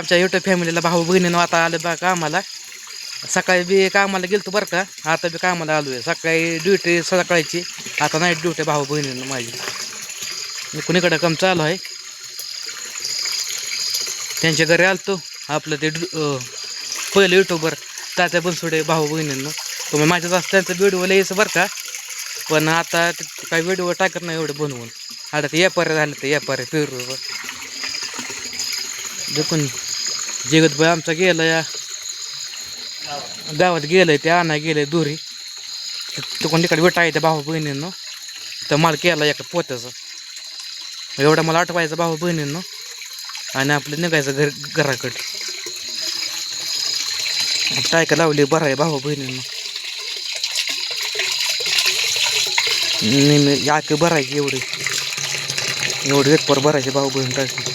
आमच्या युट्यूब फॅमिलीला भाऊ बहिणीनं आता आलं बा कामाला सकाळी बी कामाला गेलतो बरं का आता बी कामाला आलो आहे सकाळी ड्युटी सकाळची आता नाईट ड्युटी भाऊ बहिणीनं माझी. मी कुणीकडे काम चालू आहे? त्यांच्या घरी आलतो. आपलं ते पहिलं युट्यूबर तात्या बनसोडे भाऊ बहिणींनो. तुम्ही माझ्या असं त्यांचं व्हिडिओ लिहायचं बरं का पण आता काही व्हिडिओ टाकत नाही एवढं बनवून. आता ते व्यापारी झालं ते व्यापारी पेरूवर. देखून जगतभाई आमचा गेला या. गावात गेलंय ते आणा गेलंय दोरी. तो कोण तिकडे विटा आहे त्या भाऊ बहिणींनो. तर माल केला एका पोत्याचा. एवढा मला आठवायचा भाऊ बहिणींनो. आणि आपलं निघायचं घर घराकडे. टायका लावली बरं आहे भाऊ बहिणींनो. नेहमी याक भरायची एवढी. एवढी वेतपर भरायची भाऊ बहीण टाकी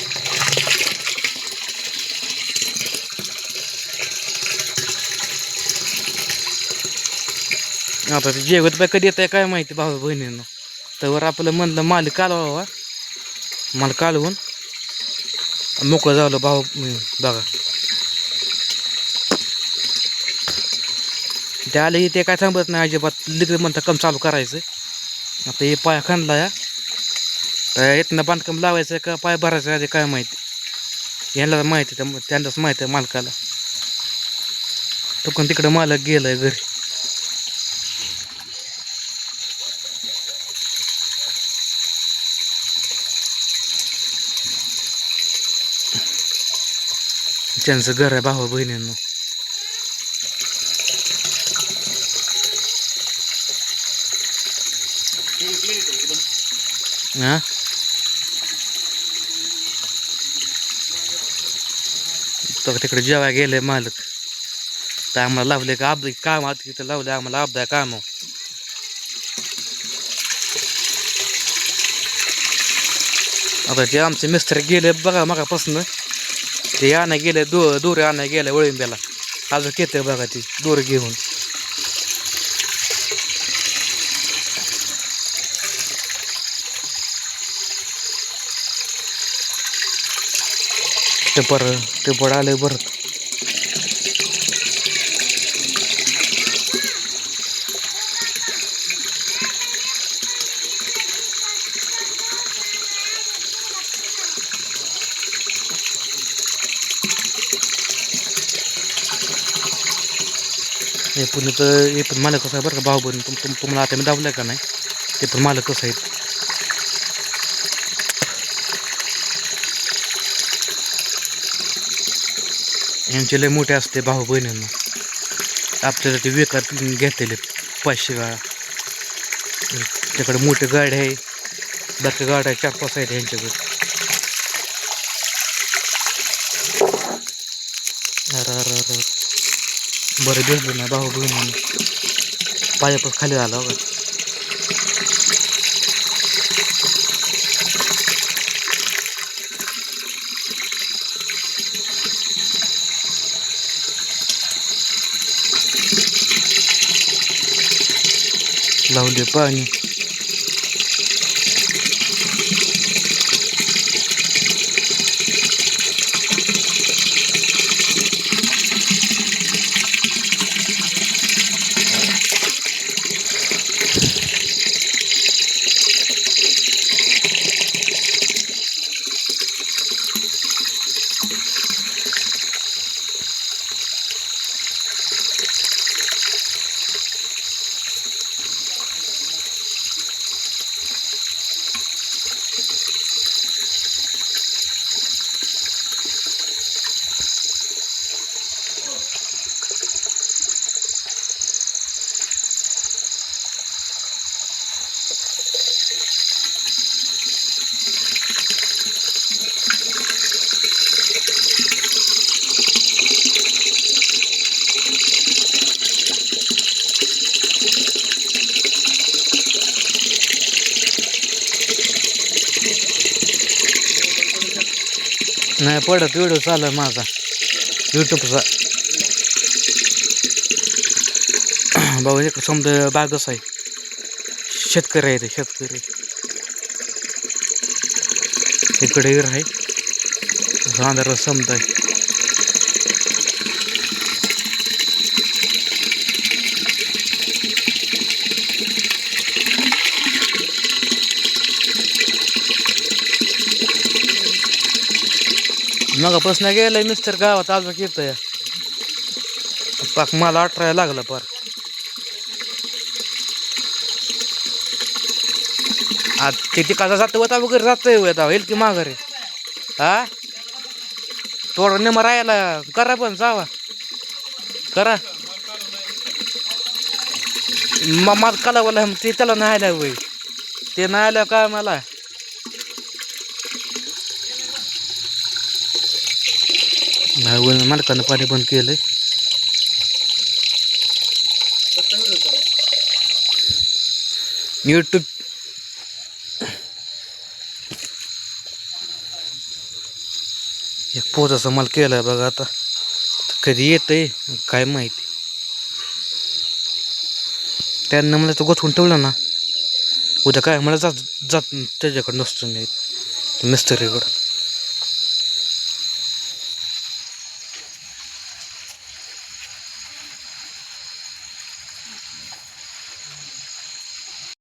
आता ते जेवत बाय कधी येत आहे काय माहिती भाऊ बहिणींना. तर आपलं म्हणलं माल कालवावा. माल कालवून मोकळं झालं भाऊ बघा. ते आले ते काय थांबत नाही अजिबात. लिगड म्हणता कम चालू करायचं. आता हे पाय खांदला या. तर इथनं बांधकाम लावायचं का पाय भरायचं आधी काय माहिती. यांना माहिती त्यांनाच माहिती आहे मालकाला. तो तिकडं मालक गेलाय घरी. त्यांचं घर आहे भावा बहिणींनो. हा? तर तिकडे जेव्हा गेले मालक. तर आम्हाला लावले का अब काम आता तिथं लावले आम्हाला अपदा काम. आता ते आमचे मिस्त्री गेले बघा मगापासून. ते आणा गेले दो दोरे आणा गेले वळिंब्याला. अजून येते बघा ती दोरे घेऊन. ते पर ते पड आले बरं हे पण तर हे पण मालक कसं आहे बरं का भाऊ बहीण तुम तुम तुम्हाला आता मी दाबलं का नाही? ते पण मालक कसं आहेत? यांचे लय मोठे असते भाऊ बहिणींना. आपल्याला ते विकत घेतलेले पाचशे गाळा त्याकडे मोठे गाडी आहे. बाकी गाड्या चार पाच आहेत यांच्याकडे. अर अरे अरे बरं दिसलं नाही भाऊ बहिणींना पायापास खाली आला बघा लावले पाणी you नाही पडत व्हिडिओ चालू आहे माझा. यूट्यूबचा बाबा इकडं समजा बागच आहे. शेतकरी आहे ते शेतकरी. इकडे आहे. समजा आहे. मग प्रश्न गेलाय मिस्टर गावात आज येतं या पाक मला अठरायला लागलं पर. आज ते तिकडचा जातं होता वगैरे जातोय होता होईल की माघारी. हा? थोडं नेमं राहायला करा पण जावा. करा. मग मला कलावलं ते त्याला नाही आलं वय ते नाही आलं का मला नाही मालकानं पाणी बंद केलं यूट्यूब एक पोचाचा माल केला बघा आता. कधी येतंय काय माहिती. त्यांना मला तो गोठवून ठेवलं ना. उद्या काय? मला जात जात त्याच्याकडं नसतो मी. मिस्त्रीकडं